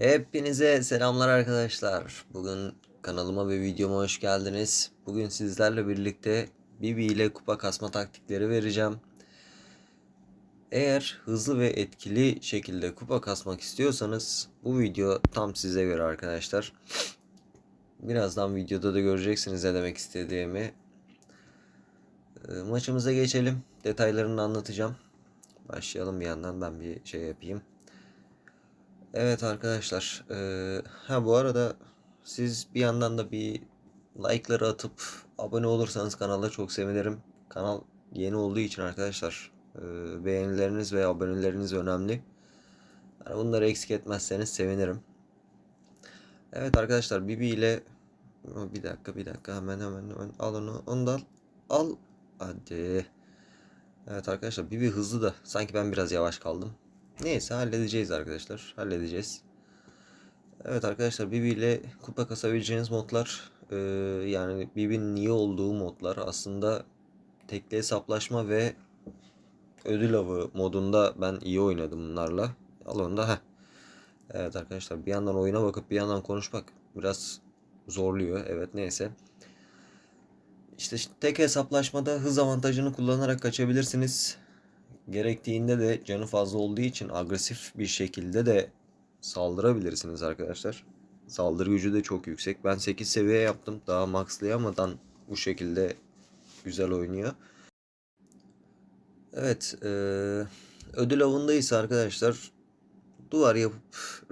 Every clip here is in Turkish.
Hepinize selamlar arkadaşlar. Bugün kanalıma ve videoma hoş geldiniz. Bugün sizlerle birlikte Bibi ile kupa kasma taktikleri vereceğim. Eğer hızlı ve etkili şekilde kupa kasmak istiyorsanız bu video tam size göre arkadaşlar. Birazdan videoda da göreceksiniz ne demek istediğimi. Ee, Maçımıza geçelim. Detaylarını anlatacağım. Başlayalım bir yandan ben bir şey yapayım. Evet arkadaşlar. eee, ha bu arada siz bir yandan da bir like'ları atıp abone olursanız kanala çok sevinirim. Kanal yeni olduğu için arkadaşlar eee, beğenileriniz ve aboneleriniz önemli. Yani bunları eksik etmezseniz sevinirim. Evet arkadaşlar Bibi ile bir dakika bir dakika hemen hemen hemen al onu onu. Al. Hadi. Evet arkadaşlar Bibi hızlı da sanki ben biraz yavaş kaldım. Neyse halledeceğiz arkadaşlar. Halledeceğiz. Evet arkadaşlar Bibi ile kupa kasabileceğiniz modlar eee, yani Bibi'nin iyi olduğu modlar aslında tekli hesaplaşma ve ödül avı modunda ben iyi oynadım bunlarla. Al onu da heh. Evet arkadaşlar bir yandan oyuna bakıp bir yandan konuşmak biraz zorluyor. Evet neyse. İşte tek hesaplaşmada hız avantajını kullanarak kaçabilirsiniz. Gerektiğinde de canı fazla olduğu için agresif bir şekilde de saldırabilirsiniz arkadaşlar. Saldırı gücü de çok yüksek. Ben 8 seviye yaptım. Daha maxlayamadan bu şekilde güzel oynuyor. Evet. eee, ödül avındaysa arkadaşlar duvar yapıp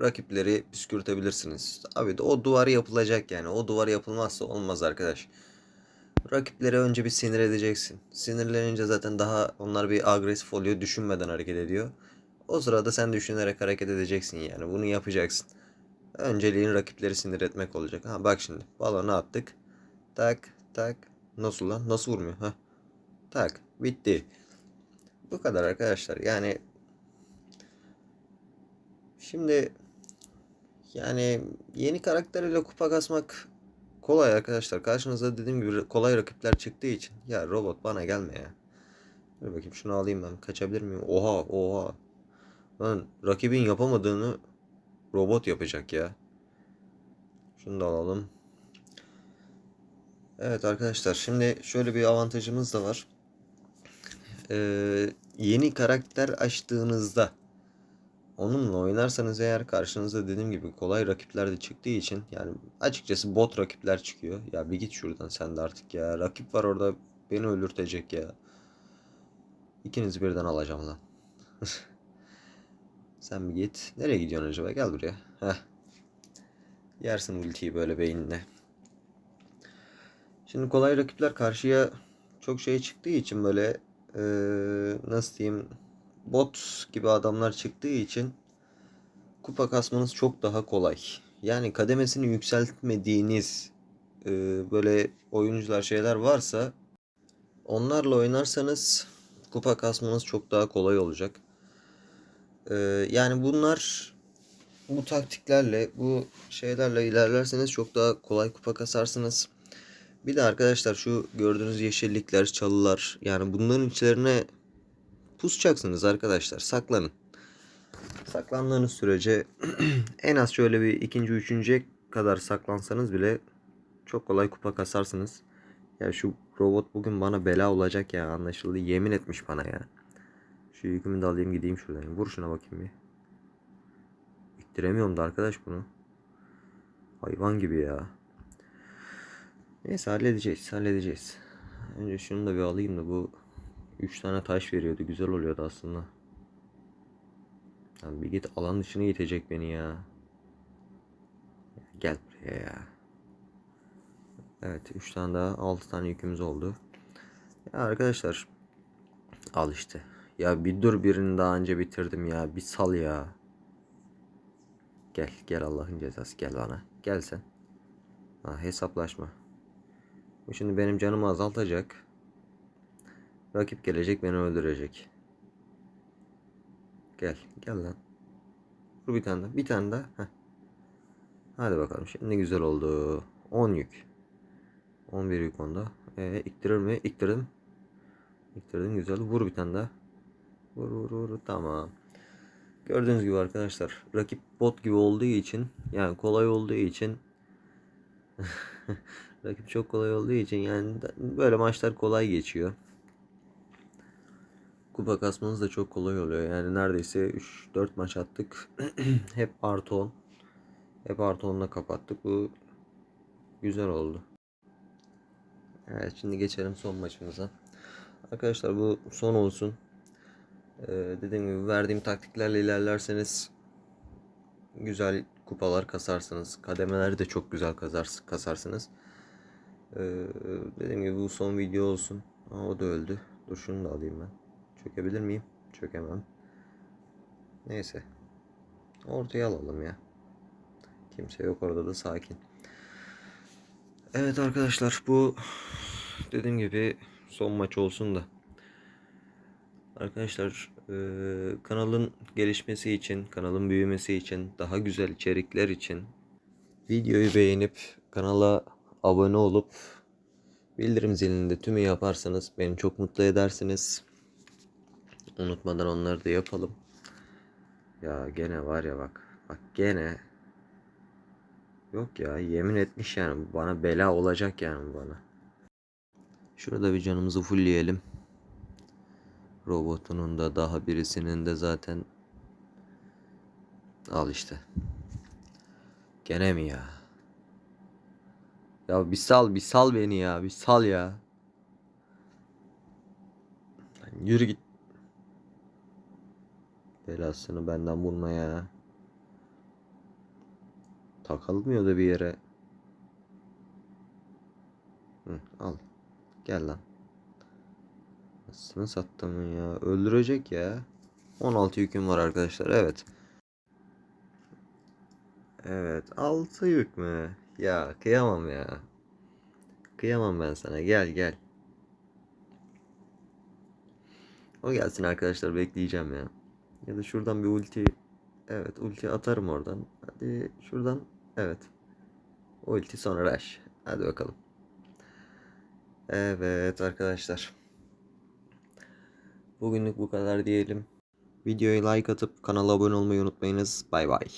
rakipleri püskürtebilirsiniz. Abi de o duvar yapılacak yani. O duvar yapılmazsa olmaz arkadaş. Rakipleri önce bir sinir edeceksin. Sinirlenince zaten daha onlar bir agresif oluyor. Düşünmeden hareket ediyor. O sırada sen düşünerek hareket edeceksin yani. Bunu yapacaksın. Önceliğin rakipleri sinir etmek olacak. Ha bak şimdi. Balonu attık. Tak tak. Nasıl lan? Nasıl vurmuyor? Ha. Tak. Bitti. Bu kadar arkadaşlar. Yani şimdi yani yeni karakterle kupa kasmak kolay arkadaşlar. Karşınıza dediğim gibi kolay rakipler çıktığı için. Ya robot bana gelme ya. Dur bakayım şunu alayım ben. Kaçabilir miyim? Oha oha. Lan rakibin yapamadığını robot yapacak ya. Şunu da alalım. Evet arkadaşlar şimdi şöyle bir avantajımız da var. Ee, yeni karakter açtığınızda onunla oynarsanız eğer karşınıza dediğim gibi kolay rakipler de çıktığı için yani açıkçası bot rakipler çıkıyor. Ya bir git şuradan sen de artık ya. Rakip var orada beni öldürtecek ya. İkinizi birden alacağım lan. Sen bir git. Nereye gidiyorsun acaba? Gel buraya. Heh. Yersin ultiyi böyle beynine. Şimdi kolay rakipler karşıya çok şey çıktığı için böyle eee, nasıl diyeyim bot gibi adamlar çıktığı için kupa kasmanız çok daha kolay. Yani kademesini yükseltmediğiniz eee, böyle oyuncular şeyler varsa onlarla oynarsanız kupa kasmanız çok daha kolay olacak. Ee, yani bunlar bu taktiklerle, bu şeylerle ilerlerseniz çok daha kolay kupa kasarsınız. Bir de arkadaşlar şu gördüğünüz yeşillikler, çalılar yani bunların içlerine pusacaksınız arkadaşlar. Saklanın. Saklandığınız sürece en az şöyle bir ikinci, üçüncüye kadar saklansanız bile çok kolay kupa kasarsınız. Ya şu robot bugün bana bela olacak ya anlaşıldı. Yemin etmiş bana ya. Şu yükümü de alayım gideyim şuradan. Vur şuna bakayım bir. İttiremiyorum da arkadaş bunu. Hayvan gibi ya. Neyse halledeceğiz halledeceğiz. Önce şunu da bir alayım da bu 3 tane taş veriyordu. Güzel oluyordu aslında. Lan bir git alan dışına itecek beni ya. Gel buraya ya. Evet 3 tane daha 6 tane yükümüz oldu. Ya arkadaşlar al işte. Ya bir dur birini daha önce bitirdim ya. Bir sal ya. Gel gel Allah'ın cezası gel bana. Gel sen. Ha, hesaplaşma. Bu şimdi benim canımı azaltacak. Rakip gelecek beni öldürecek. Gel gel lan. Vur bir tane daha. Bir tane daha. Heh. Hadi bakalım şimdi güzel oldu. 10 yük. 11 yük onda. Ee, iktirir mi? İktirdim. İktirdim güzel. Vur bir tane daha. Vur vur vur. Tamam. Gördüğünüz gibi arkadaşlar rakip bot gibi olduğu için yani kolay olduğu için rakip çok kolay olduğu için yani böyle maçlar kolay geçiyor. Kupa kasmanız da çok kolay oluyor. Yani neredeyse 3-4 maç attık. Hep artı 10. Hep artı 10'la kapattık. Bu güzel oldu. Evet şimdi geçelim son maçımıza. Arkadaşlar bu son olsun. Ee, dediğim gibi verdiğim taktiklerle ilerlerseniz güzel kupalar kasarsınız. Kademeleri de çok güzel kazars kasarsınız. Ee, dediğim gibi bu son video olsun. Aa, o da öldü. Dur şunu da alayım ben. Çökebilir miyim? Çökemem. Neyse. Ortaya alalım ya. Kimse yok orada da sakin. Evet arkadaşlar bu dediğim gibi son maç olsun da. Arkadaşlar eee, kanalın gelişmesi için, kanalın büyümesi için, daha güzel içerikler için videoyu beğenip kanala abone olup bildirim zilini de tümü yaparsanız beni çok mutlu edersiniz. Unutmadan onları da yapalım. Ya gene var ya bak. Bak gene. Yok ya yemin etmiş yani bana bela olacak yani bana. Şurada bir canımızı fullleyelim. Robotunun da daha birisinin de zaten al işte. Gene mi ya? Ya bir sal bir sal beni ya bir sal ya. Yürü git. Belasını benden bulma ya. Takılmıyor da bir yere. Hı, al. Gel lan. Nasıl sattım ya? Öldürecek ya. 16 yüküm var arkadaşlar. Evet. Evet. 6 yük mü? Ya kıyamam ya. Kıyamam ben sana. Gel gel. O gelsin arkadaşlar bekleyeceğim ya. Ya da şuradan bir ulti. Evet ulti atarım oradan. Hadi şuradan. Evet. Ulti sonra rush. Hadi bakalım. Evet arkadaşlar. Bugünlük bu kadar diyelim. Videoya like atıp kanala abone olmayı unutmayınız. Bay bay.